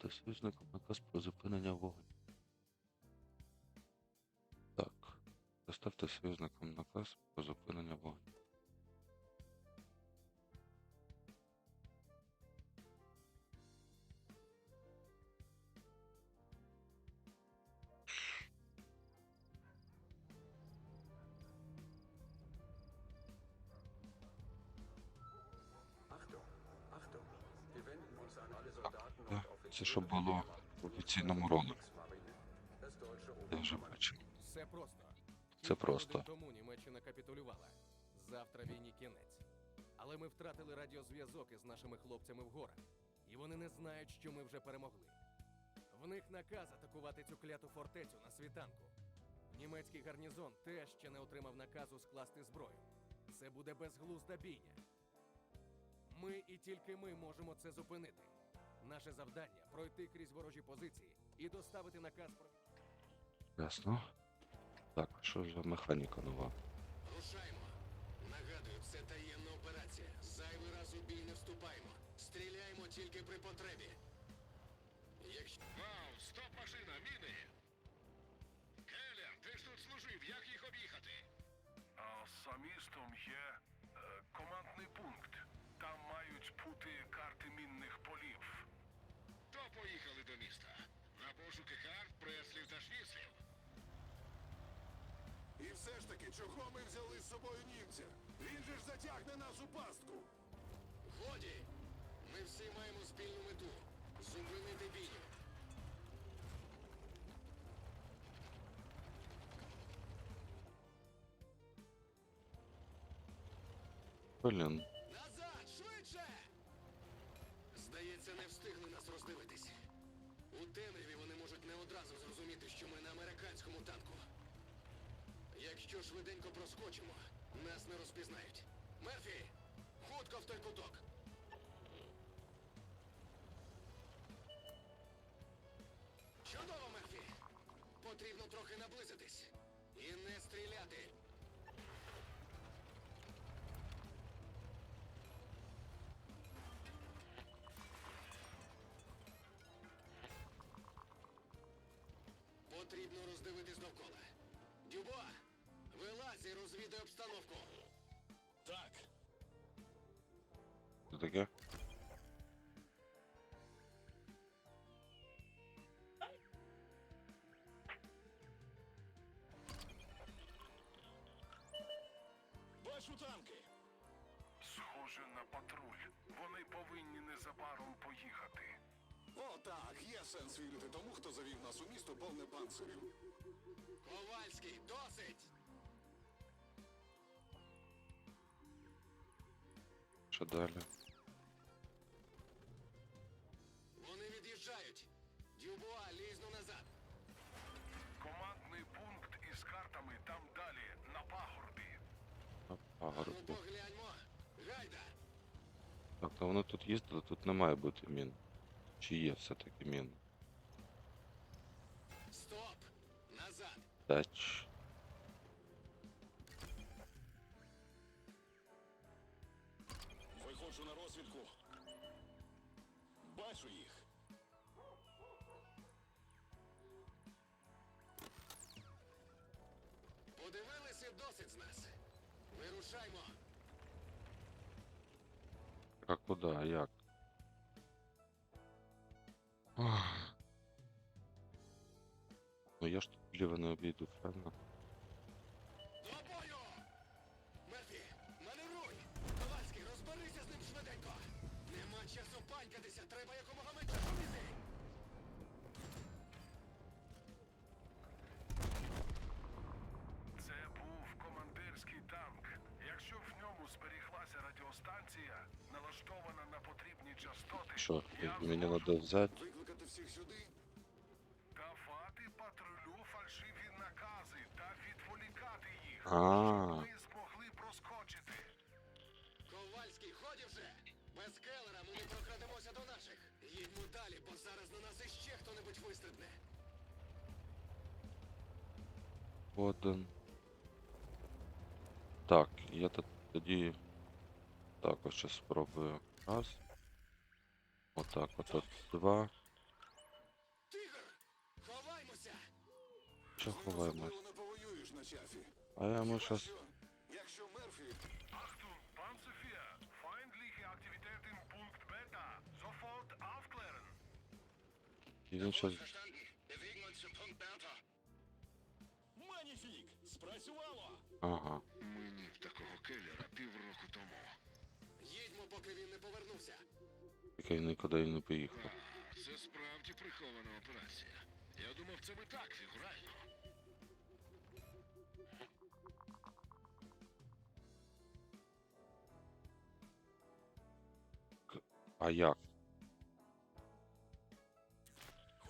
Доставте союзникам наказ про зупинення вогню. Так. Доставте союзникам наказ про зупинення вогню. Було в офіційному ролику. Я вже бачив. Все просто. Це просто. Тому Німеччина капітулювала. Завтра війні кінець. Але ми втратили радіозв'язок із нашими хлопцями в горах. І вони не знають, що ми вже перемогли. В них наказ атакувати цю кляту фортецю на світанку. Німецький гарнізон теж ще не отримав наказу скласти зброю. Це буде безглузда бійня. Ми і тільки ми можемо це зупинити. Наше завдання пройти крізь ворожі позиції і доставити наказ про. Ясно. Так, що за механіка нова? Рушаймо. Нагадую, це таємна операція. Зайвий раз у бій не вступаємо. Стріляємо тільки при потребі. Якщо. Вау, стоп машина, міни! Келлер, ти ж тут служив, як їх об'їхати? А за містом є пошуки карт, преслів та швіцлів. І все ж таки, чого ми взяли з собою німця? Він же ж затягне нас у пастку. Годі! Ми всі маємо спільну мету зупинити бійню. Блін, Назад! Швидше! Здається, не встигли нас роздивитись. Темряві вони можуть не одразу зрозуміти, що ми на американському танку. Якщо швиденько проскочимо, нас не розпізнають. Мерфі! Хутко в той куток! Чудово, Мерфі! Потрібно трохи наблизитись. І не стріляти. Потрібно роздивитись довкола. Дюбо, вилазь і розвідай обстановку. Так. що таке? Сенс вірити тому, хто завів нас у місто повне панцирів. Ковальський, досить! Що далі? Вони від'їжджають. Дюбуа, лізну назад. Командний пункт із картами там далі, на пагорбі. На Ну погляньмо. Гайда! Так, то вони тут їздили, тут не має бути мін. Чи є все-таки мін? Стоп! Назад! Тач. Виходжу на розвідку. Бачу їх. Подивилися досить з нас. Вирушаймо. А куди? А як? Ну я ж тут вліво не обійду, правильно? Мерфі, маневруй! Ковальський, розберися з ним швиденько! Нема часу панькатися, треба якомога менше шуміти! Це був командирський танк. Якщо в ньому зберіглася радіостанція, налаштована на потрібні частоти, Що, мені треба взяти? Ага. Ми змогли проскочити. Ковальський, ході вже! Без келера ми не прокрадемося до наших. Їдьмо далі, бо зараз на нас іще хто-небудь вистрибне. Один. Так, я тут тоді також ще спробую. Раз. Отак, от, от два. Тигр! Ховаймося! Що ховаємося? Ти воюєш на чафі. А я ми щас. Якщо Мерфі Achtung, Panzervier! Feindliche Aktivitäten Punkt Beta. Sofort aufklären. Verstanden. Bewegen uns Punkt Bertha. Маніфік! Спрацювало! Ага. Мені б такого киллера півроку тому. Їдьмо, поки він не повернувся. Який нікуди не поїхав. Це справді прихована операція. Я думав, це ми так фігурально. А як?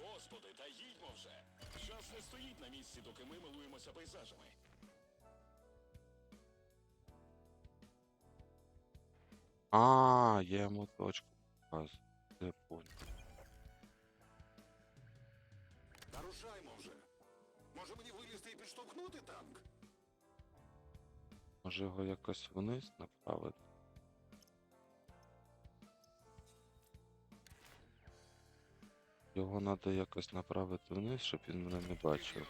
Господи, та їдьмо вже! Час не стоїть на місці, доки ми милуємося пейзажами. А, я йому точку показую. Я понял. Та вже. Може мені вилізти і підштовхнути танк? Може його якось вниз направити? Його треба якось направити вниз, щоб він мене не бачив.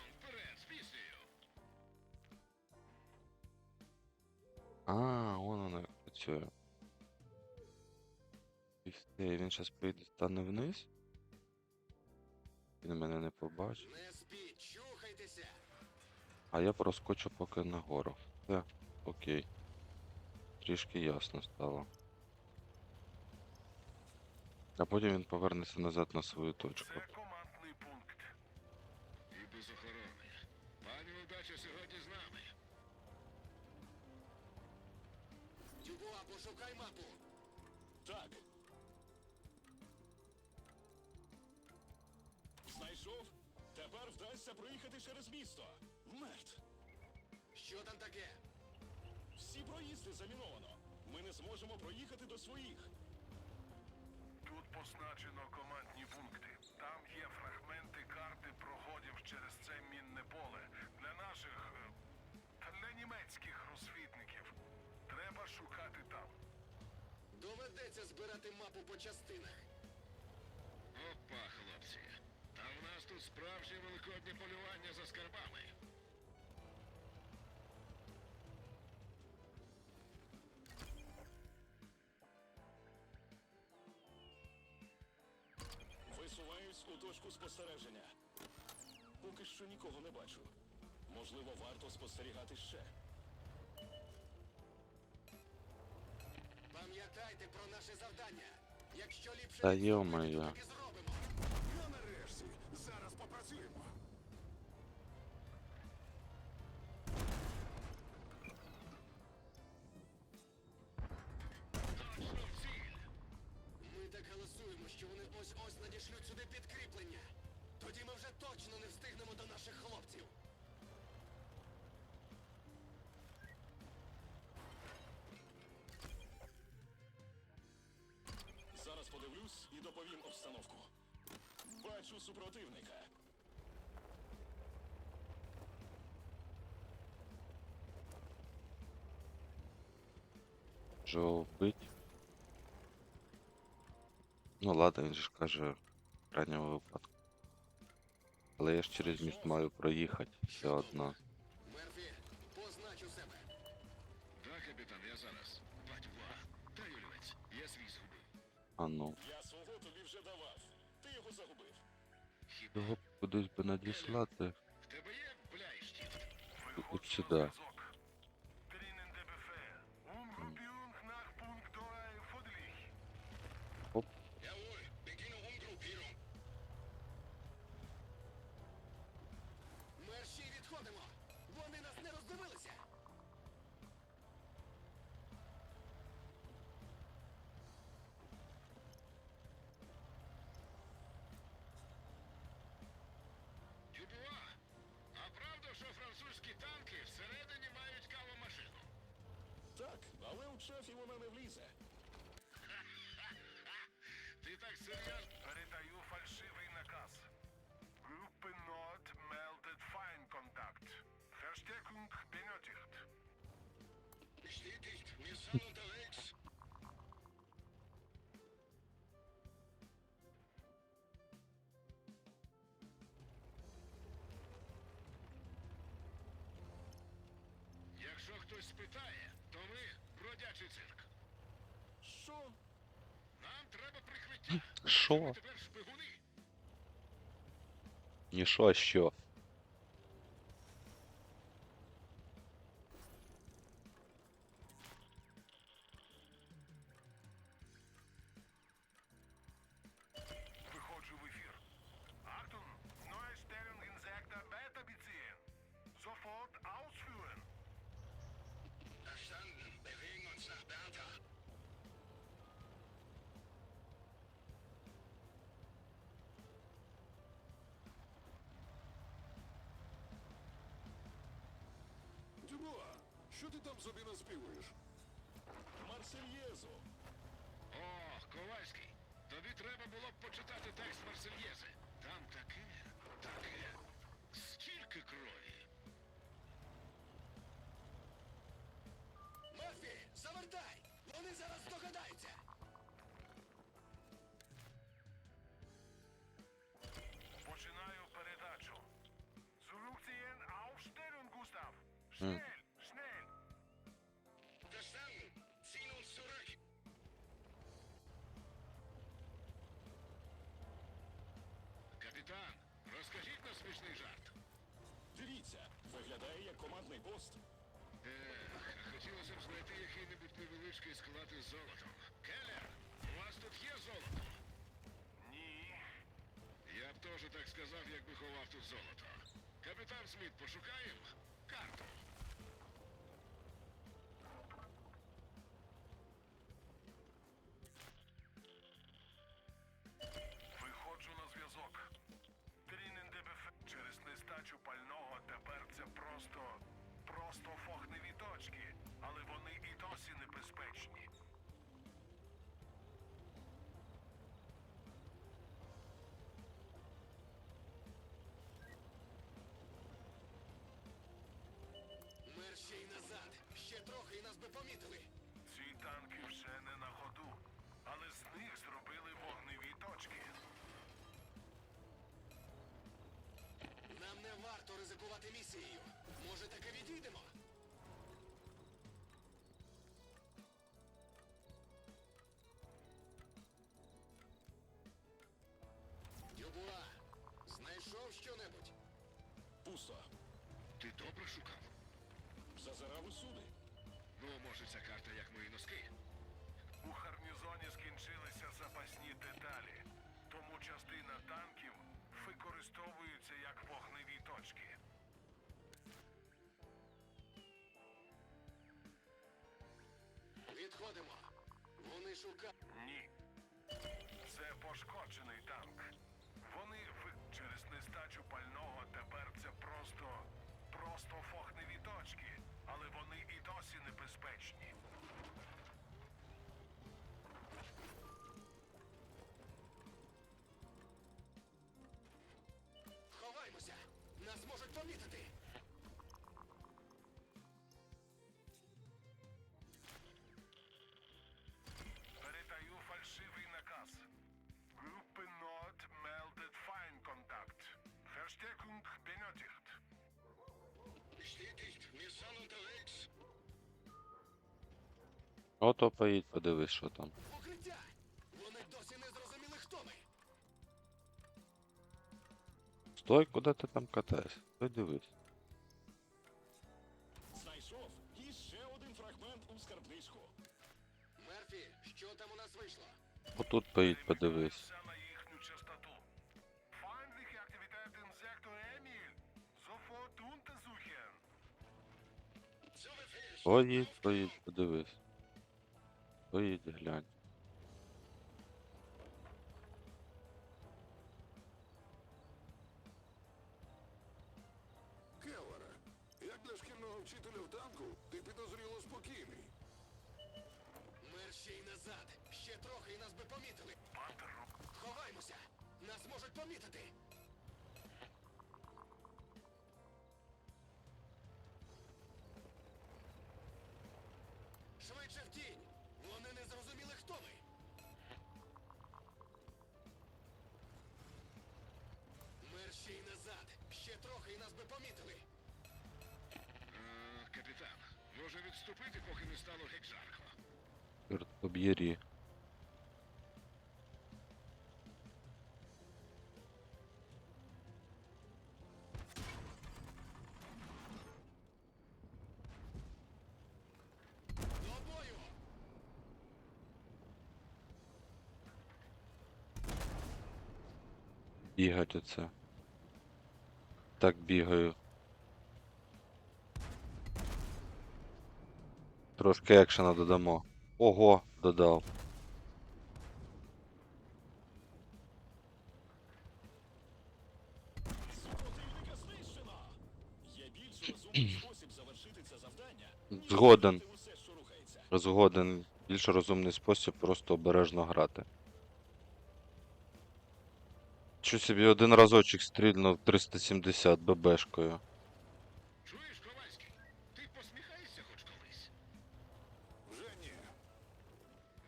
А, вон воно як працює. І все, він зараз прийде, стане вниз. Він мене не побачить. А я проскочу поки нагору. Все, окей. Трішки ясно стало. А потім він повернеться назад на свою точку. Це командний пункт. І без охорони. Пані удача сьогодні з нами. Дюбуа, пошукай мапу. Так. Знайшов? Тепер вдасться проїхати через місто. Мерт! Що там таке? Всі проїзди заміновано. Ми не зможемо проїхати до своїх. Позначено командні пункти. Там є фрагменти карти проходів через це мінне поле для наших е, та для німецьких розвідників. Треба шукати там. Доведеться збирати мапу по частинах. Опа, хлопці. Та в нас тут справжнє великоднє полювання за скарбами. Висуваюсь у точку спостереження. Поки що нікого не бачу. Можливо, варто спостерігати ще. Пам'ятайте про наше завдання. Якщо ліпше Та йо-моє. Що вони ось-ось надішлють сюди підкріплення. Тоді ми вже точно не встигнемо до наших хлопців. Зараз подивлюсь і доповім обстановку. Бачу супротивника. Вже вбить. Ну ладно, він же ж каже в крайньому випадку. Але я ж через міст маю проїхати все одно. Мерфі, познач у себе. Так, капітан, я зараз. Батьва, та Юлівець, я свій згубив. А ну. Я свого тобі вже давав. Ти його загубив. Його кудись би надіслати. в тебе є бляйштіт? Виходжу сюди. шефів у мене влізе. Ти так серйозно? Передаю фальшивий наказ. Группе Nord meldet Feindkontakt. Verstärkung benötigt. Bestätigt, wir sind unterwegs. Якщо хтось спитає, то ми бродячий цирк. Що? Нам треба прикриття. Що? тепер шпигуни. Ні що, а що? Що ти там собі наспівуєш? Марсельєзу. О, Ковальський. Тобі треба було б почитати текст Марсельєзи. Там таке, таке. Стільки крові. Мерфі, завертай! Вони зараз здогадаються! Починаю передачу. Zurückziehen, Aufstellung, Gustav. Schnell, Капітан, розкажіть на смішний жарт. Дивіться, виглядає як командний пост. Ех, хотілося б знайти який-небудь невеличкий склад із золотом. Келлер, у вас тут є золото? Ні. Я б теж так сказав, якби ховав тут золото. Капітан Сміт, пошукаємо карту. Би помітили! Ці танки вже не на ходу, але з них зробили вогневі точки. Нам не варто ризикувати місією. Може, таки відійдемо? Дюбуа, знайшов що-небудь? Пусто. Ти добре шукав? Зазирав усюди. Ну, може, ця карта як мої носки. У гарнізоні скінчилися запасні деталі, тому частина танків використовуються як вогневі точки. Відходимо. Вони шукають. Ні. Це пошкоджений Action. Ото поїдь, подивись, що там. В укриття! Вони досі не зрозуміли, хто ми! Стой, куди ти там катаєшся? Стой дивись. Знайшов і ще один фрагмент у скарбничку. Мерфі, що там у нас вийшло? Отут поїдь, подивись. Перемикаюся їхню частоту. Feindliche Aktivität im Emil. Sofort untersuchen. Поїдь, поїдь, подивись. Поїдь, глянь. Келлере, як для шкільного вчителя в танку, ти підозріло спокійний. Мерщій назад! Ще трохи і нас би помітили! Пантеру. Ховаймося! Нас можуть помітити! назад! Ще трохи і нас би помітили! Е, Капітан, може відступити, поки не стало геть жарко. Чорт поб'єрі. До бою! Бігать оце. Так бігаю. Трошки екшена додамо. Ого, додав. Згоден. Згоден. Більш розумний спосіб просто обережно грати. Що собі один разочок стрільнув 370 ББшкою. Чуєш, Ковальський? Ти посміхаєшся хоч колись? Вже ні.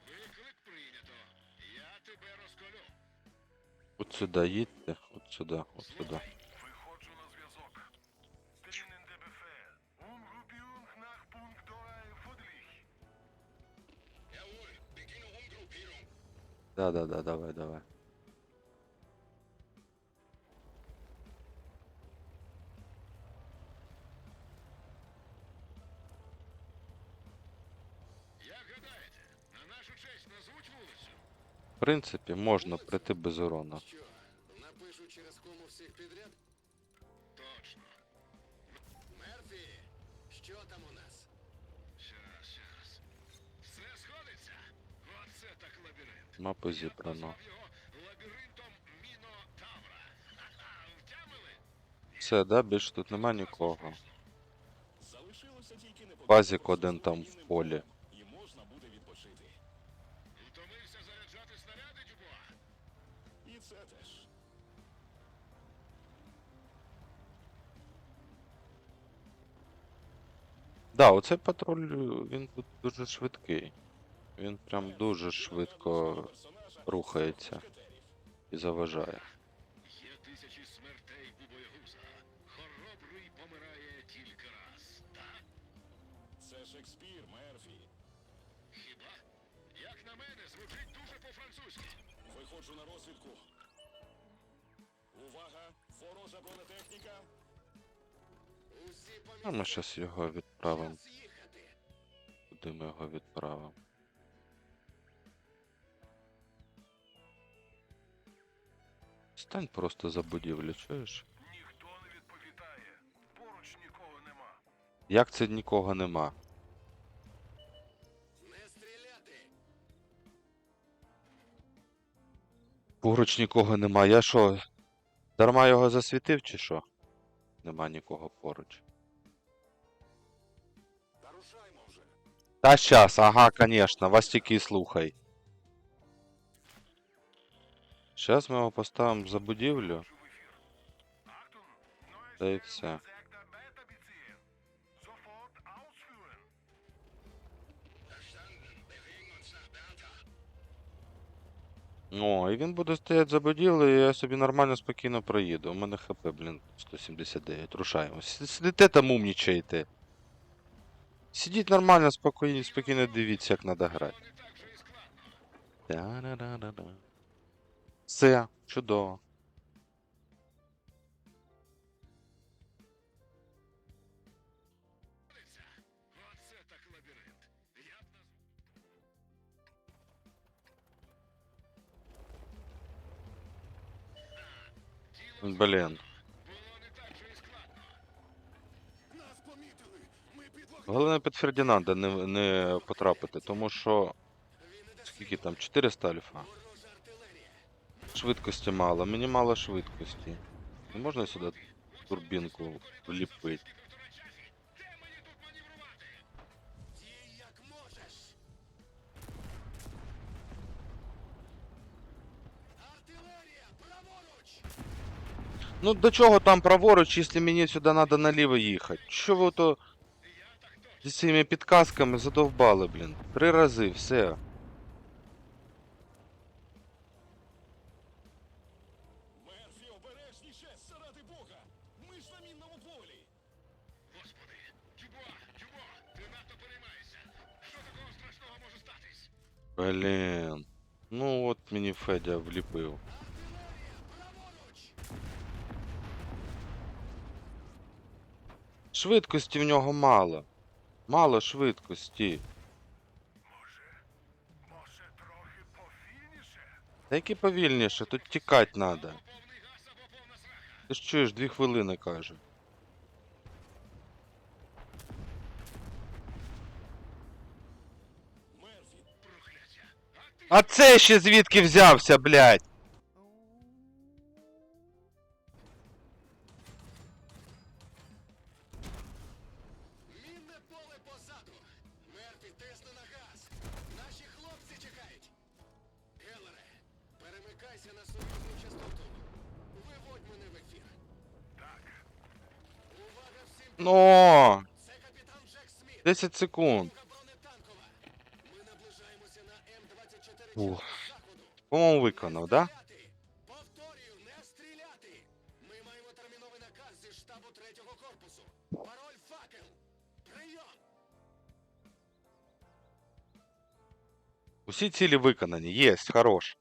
Виклик прийнято. Я тебе розколю. От сюди їдьте, от сюди, от сюди. Виходжу на зв'язок. Drinnen der Befehl. Umgruppierung nach Punkt 2 Jawohl, beginne Umgruppierung. Да-да-да, давай, давай. В принципі, можна прийти без урона. Точно. Мерфі, що там у нас? Все сходиться? Мапу зібрано. Все, да, більше тут нема нікого. Базік один там в полі. Да, оцей патруль, він тут дуже швидкий. Він прям дуже швидко рухається і заважає. Є тисячі смертей у боягуза. Хоробрий помирає тільки раз. Так? Це Шекспір, Мерфі. Хіба? Як на мене, звучить дуже по-французьки. Виходжу на розвідку. Увага! Ворожа бронетехніка. Усі А ми щас його відправимо. Куди ми його відправимо? Стань просто за будівлю, чуєш? Ніхто не відповідає. Поруч нікого нема. Як це нікого нема? Не стріляти. Поруч нікого нема. Я що? Дарма його засвітив чи що? Нема нікого поруч. Та щас, ага, конечно, вас тільки і слухай. Щас ми його поставимо за будівлю. Та Ziel все. О, і він буде стояти за будівлею, і я собі нормально спокійно проїду. У мене хп, блін, 179. Рушаємо. Сидите там умнічаєте. Сидіть нормально, спокійно, спокійно дивіться, як треба грати. Все, чудово. Вулиця. Головне під Фердінанда не, не потрапити, тому що. Скільки там? 400 альфа. Швидкості мало, мені мало швидкості. Не можна сюди турбінку вліпити. Ну до чого там праворуч, якщо мені сюди треба наліво їхати? Що ви то зі своїми підказками задовбали, блін. Три рази, все. Мерфі, обережніше! Заради Бога! Ми ж на мінному полі! Господи, Дюбуа, Дюбуа, ти надто переймаєшся. Блін. Ну от мені Федя вліпив. Швидкості в нього мало. Мало швидкості. Та які повільніше, тут тікати треба. Ти ж чуєш, дві хвилини каже. А це ще звідки взявся, блядь? Увага всім! Ну, Це капітан Джек Сміт. 10 секунд. Друга бронетанкова. Ми наближаємося на М24 Ух. з заходу. По-моєму, виконав, да? Стріляти! Повторюю, не стріляти! Ми маємо терміновий наказ зі штабу третього корпусу. Пароль факел. Прийом! Усі цілі виконані. Єсть, хорош.